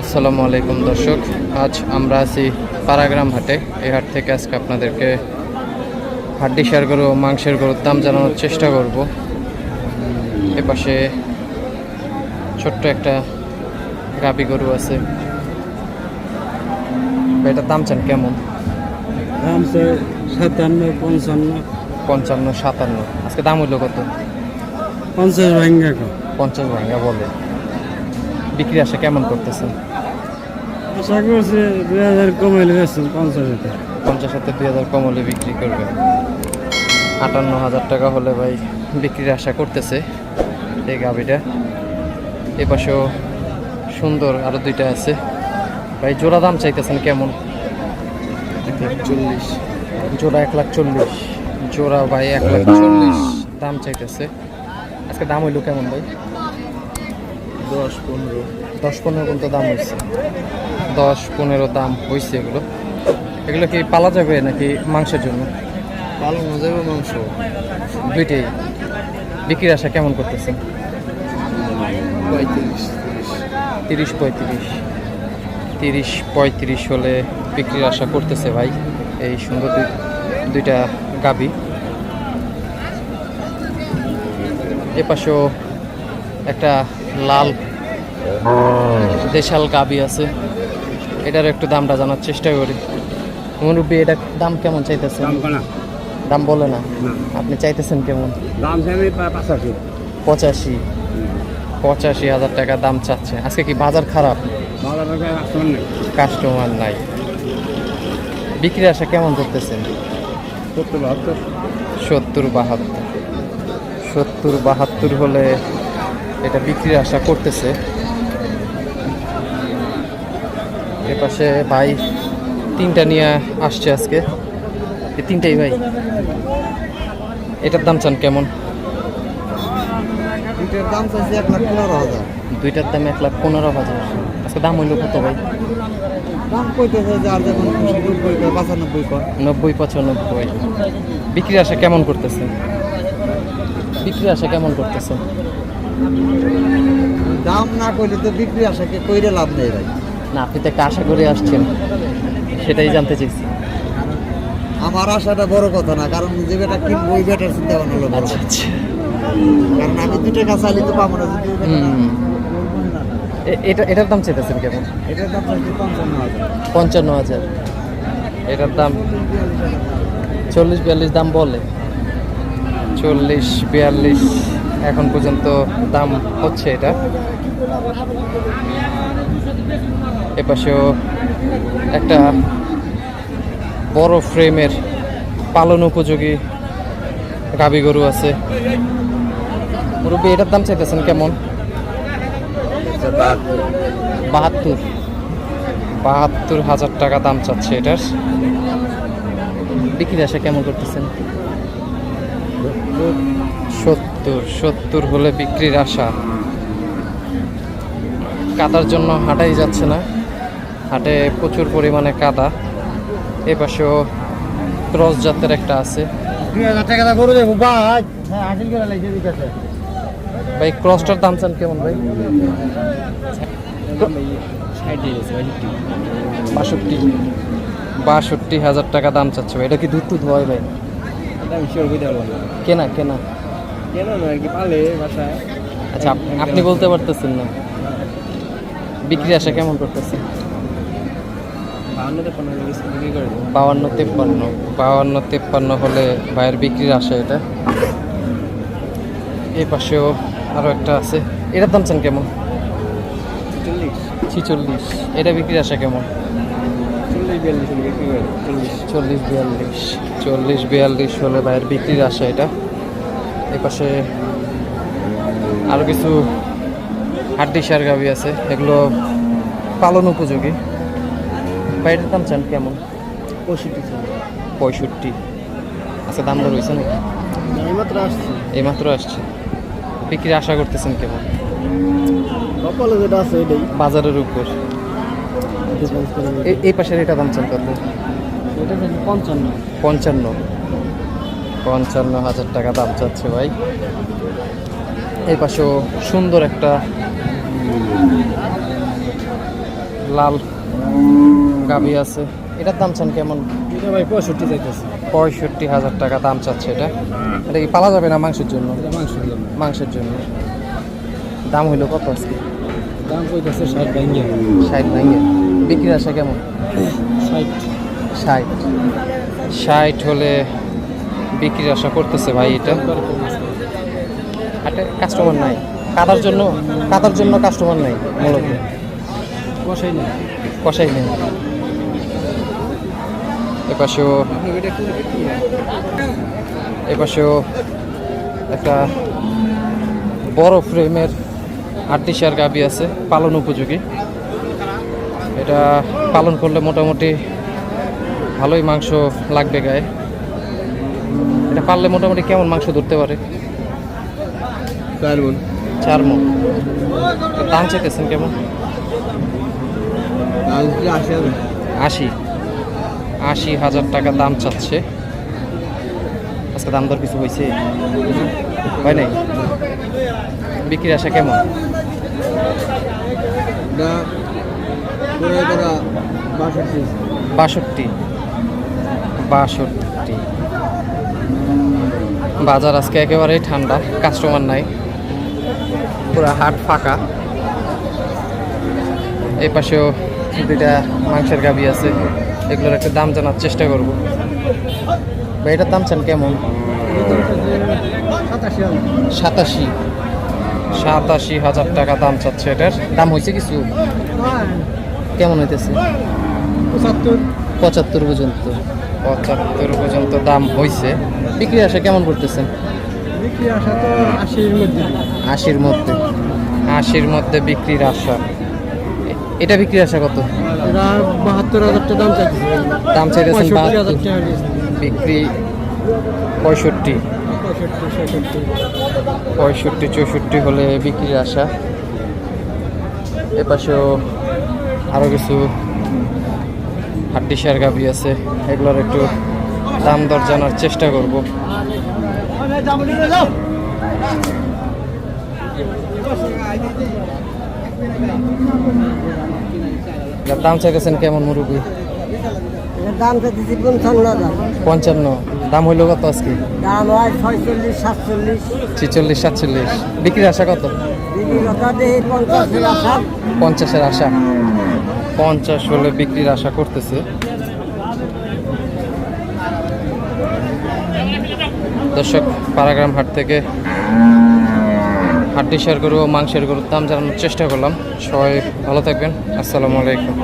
আসসালামু আলাইকুম দর্শক আজ আমরা আছি পাড়াগ্রাম হাটে। এই হাট থেকে আজকে আপনাদেরকে হাড্ডি সার গরু মাংসের গরুর দাম জানানোর চেষ্টা করব। এপাশে ছোট্ট একটা গাবি গরু আছে। এটার দাম চান কেমন? দাম সাতান্ন পঞ্চান্ন। পঞ্চান্ন সাতান্ন। আজকে দাম হইল কত? পঞ্চাশ ভাঙ্গা পঞ্চাশ ভাঙা বলে। বিক্রি আসে কেমন করতেছেন আশা করছি দুই হাজার কমাইলে বেছেন পঞ্চাশ হাজার। পঞ্চাশ হাতে দুই হাজার কম হলে বিক্রি করবে আটান্ন হাজার টাকা হলে ভাই বিক্রির আশা করতেছে এই গাভিটা। এ পাশেও সুন্দর আরও দুইটা আছে। ভাই জোড়া দাম চাইতেছেন কেমন? চল্লিশ। জোড়া এক লাখ চল্লিশ। জোড়া ভাই এক লাখ চল্লিশ। দাম চাইতেছে। আজকে দাম হইল কেমন ভাই? দশ পনেরো। দশ পনেরো পর্যন্ত দাম হয়েছে দশ পনেরো দাম হয়েছে এগুলো। এগুলো কি পালা যাবে নাকি মাংসের জন্য? পালানো যাবে মাংস। দুইটাই। বিক্রির আশা কেমন করতেছেন পঁয়ত্রিশ তিরিশ। পঁয়ত্রিশ। তিরিশ পঁয়ত্রিশ হলে বিক্রির আশা করতেছে ভাই এই সুন্দর দুই দুইটা গাবি। এ পাশেও একটা লাল। দেশাল গাবি আছে। এটার একটু দামটা জানার চেষ্টা করি। মুরব্বী এটা দাম কেমন চাইতেছেন? দাম বলে না। আপনি চাইতেছেন কেমন? দাম আমি পঁচাশি। পঁচাশি। হাজার টাকা দাম চাচ্ছে। আজকে কি বাজার খারাপ? কাস্টমার নাই। বিক্রি আসা কেমন করতেছেন? সত্তর বাহাত্তর। সত্তর বাহাত্তর। সত্তর বাহাত্তর হলে এটা বিক্রির আশা করতেছে। এপাশে ভাই তিনটা নিয়ে আসছে আজকে। এই তিনটাই ভাই। এটার দাম চান কেমন? এটার দাম চাইছে এক লাখ পনেরো হাজার। দুইটার দাম এক লাখ পনেরো হাজার। আজকে দাম হইল কত ভাই? দাম কইতেছে যে আর যেমন নব্বই পঁচানব্বই নব্বই পঁচানব্বই। বিক্রি আশা কেমন করতেছে? বিক্রি আশা কেমন করতেছে? দাম না কইলে তো বিক্রি আশাকে কইরে লাভ নেই ভাই? না আপনি তো একটা আশা করে আসছেন। সেটাই জানতে চাইছি। আমার আশাটা বড় কথা না কারণ যে বেটা কিনবো ওই বেটার চিন্তা ভাবনা হলো বড় আচ্ছা কথা। আচ্ছা। কারণ আমি দুই টাকা চাইলে তো পাবো না যদি ওই বেটা না। হুম। এ- এটা এটার দাম চাইতেছেন কেমন? এটার দাম চাইছে পঞ্চান্ন হাজার। পঞ্চান্ন হাজার। এটার দাম চল্লিশ বিয়াল্লিশ দাম বলে। চল্লিশ বিয়াল্লিশ এখন পর্যন্ত দাম হচ্ছে এটা। এপাশেও একটা বড় ফ্রেমের পালন উপযোগী গাবি গরু আছে। মুরব্বী, এটার দাম চাইতেছেন কেমন? বাহাত্তর। বাহাত্তর হাজার টাকা দাম চাচ্ছে এটার। বিক্রি আশা কেমন করতেছেন? সত্তর সত্তর হলে বিক্রির আশা। কাদার জন্য হাঁটাই যাচ্ছে না। হাটে প্রচুর পরিমাণে কাদা। এ পাশেও ক্রস জাতের একটা আছে। ভাই। হ্যাঁ দিতেছে ভাই ক্রসটার দাম চান কেমন ভাই? বাষট্টি। বাষট্টি হাজার টাকা দাম চাচ্ছে ভাই। এটা কি দুধ টুধ হয় ভাই? কেনা কেনা। কেন আর কি পালে বাসায়। আচ্ছা আপনি বলতে পারতেছেন না। বিক্রি আসা কেমন করতেছে বাউান্ন তেপ্পান্ন বাউান্ন তেপ্পান্ন হলে ভাইয়ের বিক্রির আশা এটা? এই পাশেও আরও একটা আছে। এটার দাম চান কেমন? চল্লিশ ছিচল্লিশ। এটা বিক্রির আশা কেমন? চল্লিশ বিয়াল্লিশ। চল্লিশ বিয়াল্লিশ হলে ভাইয়ের বিক্রির আশা এটা? এ পাশে আরও কিছু হাড্ডি সার গাবি আছে এগুলো পালন উপযোগী। বাইরের দাম চান কেমন? পঁয়ষট্টি পঁয়ষট্টি। আচ্ছা দাম দর হয়েছে নাকি? এইমাত্র আসছে। এইমাত্র আসছে। বিক্রির আশা করতেছেন কেমন? কপালে যেটা আছে এটাই বাজারের উপর। এই পাশের এটা দাম চান কত এটা পঞ্চান্ন। পঞ্চান্ন। পঞ্চান্ন হাজার টাকা দাম চাচ্ছে ভাই। এই পাশেও সুন্দর একটা লাল গাবি আছে। এটার দাম চান কেমন? এটা ভাই পঁয়ষট্টি চাইতেছে। পঁয়ষট্টি হাজার টাকা দাম চাচ্ছে এটা। এটা কি পালা যাবে না মাংসের জন্য? মাংসের জন্য। দাম হইল কত আজকে? দাম কইতেছে ষাট ভাঙ্গি ষাট বিক্রির আশা কেমন? ষাট। ষাট। ষাট হলে বিক্রির আশা করতেছে ভাই এটা। হাটে কাস্টমার নাই। কাটার জন্য কাটার জন্য কাস্টমার নাই মূলত। কষাই না কষাই নেই। এপাশেও এপাশেও একটা বড় ফ্রেমের আটটিশার গাবি আছে পালন উপযোগী। এটা পালন করলে মোটামুটি ভালোই মাংস লাগবে গায়ে। এটা পারলে মোটামুটি কেমন মাংস ধরতে পারে? চার মন চার মন দাম চাইতেছেন কেমন আশি। আশি হাজার টাকা দাম চাচ্ছে। আজকে দাম দর কিছু হয়েছে? হয় নাই? বিক্রির আশা কেমন? বাষট্টি। বাষট্টি। বাজার আজকে একেবারেই ঠান্ডা কাস্টমার নাই। পুরো হাট ফাঁকা। এই পাশেও দুইটা মাংসের গাবি আছে এগুলোর একটা দাম জানার চেষ্টা করব। বা এটার দাম চান কেমন? সাতাশি। সাতাশি সাতাশি হাজার টাকা দাম চাচ্ছে এটার। দাম হয়েছে কিছু? কেমন হইতেছে? পঁচাত্তর। পঁচাত্তর পর্যন্ত। পঁচাত্তর পর্যন্ত দাম হয়েছে বিক্রি আসা কেমন করতেছেন বিক্রি আসা তো আশির মধ্যে। আশির মধ্যে। আশির মধ্যে বিক্রির আশা। এটা বিক্রির আশা কত? বাহাত্তর হাজার টাকা দাম চাইতেছে। দাম চাইতেছেন বাহাত্তর। বিক্রি পঁয়ষট্টি। পঁয়ষট্টি পঁয়ষট্টি চৌষট্টি হলে বিক্রির আশা। এপাশেও আরও কিছু হাড্ডিসার গাবি আছে এগুলোর একটু দাম দর জানার চেষ্টা করব। দাম চাইতেছেন কেমন দাম তো পঞ্চান্ন পঞ্চান্ন। দাম হইল কত আজকে? দাম হয় ছয়চল্লিশ সাতচল্লিশ। ছিচল্লিশ সাতচল্লিশ। বিক্রির আশা কত? পঞ্চাশের আশা। পঞ্চাশের আশা। পঞ্চাশ হলে বিক্রির আশা করতেছে। দর্শক, পারাগ্রাম হাট থেকে হাড্ডি শেয়ার গরু ও মাংসের গরুর দাম জানানোর চেষ্টা করলাম। সবাই ভালো থাকবেন। আসসালামু আলাইকুম।